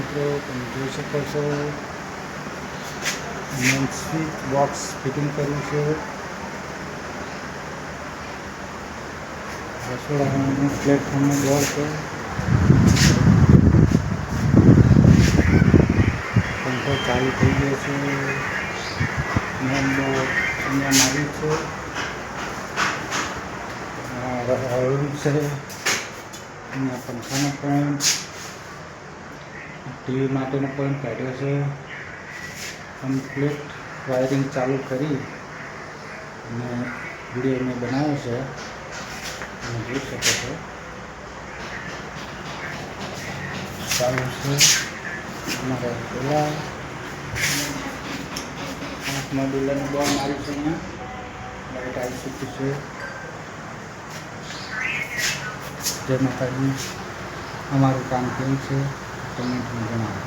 મિત્રો, તમે જોઈ શકો છો. સ્વિચ બોક્સ ફિટિંગ કર્યું છે. રસોડાનું પ્લેટફોર્મનું ડોર છે. પંખો ચાલુ થઈ ગયો છે. ડોર અહીંયા મારી છે. હળવું છે. અહીંયા પંખાનો પોઈન્ટ ટીવી માટેનો પોઈન્ટ કાઢ્યો છે. કમ્પ્લીટ વાયરિંગ ચાલુ કરી અને વીડિયો મેં બનાવ્યો છે. તમે જોઈ શકો છો. ચાલુ છે. અમારા પેલા મોડ્યુલરનું બોલ માર્યું છે અહીંયા. લાઈટ આવી ચૂકી છે. જય માતાજી અમારું કામ કેવું છે? கமெண்ட் பண்ணுறேன்